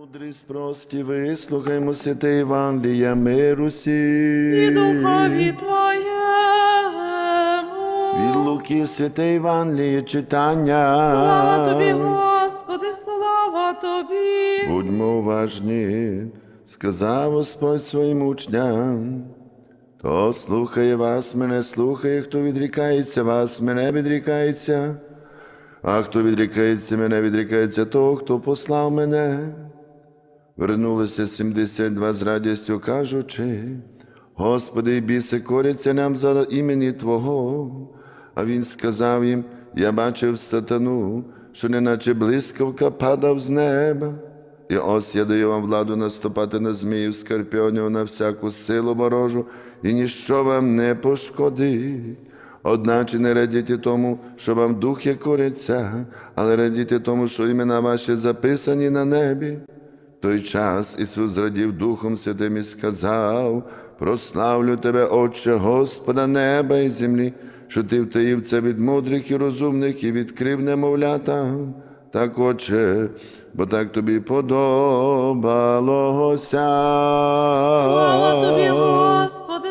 Мудрість прості, вислухаймо святе Євангелія миру і духові Твоєму. Від Луки святе Євангеліє читання. Слава Тобі, Господи, слава Тобі. Будьмо уважні, сказав Господь своїм учням. Хто слухає вас, мене слухає, хто відрікається вас, мене відрікається, а хто відрікається, мене відрікається того, хто послав мене. Вернулися 72 з радістю, кажучи, Господи, і біси коряться нам за імені Твого. А він сказав їм: Я бачив сатану, що неначе блискавка падав з неба. І ось я даю вам владу наступати на зміїв, скорпіонів, на всяку силу ворожу, і ніщо вам не пошкодить. Одначе не радійте тому, що вам духи коряться, але радійте тому, що імена ваші записані на небі. Той час Ісус зрадів Духом Святим і сказав: Прославлю Тебе, Отче, Господа неба і землі, що Ти втаїв це від мудрих і розумних і відкрив немовлятам. Так, Отче, бо так тобі подобалося. Слава Тобі, Господи.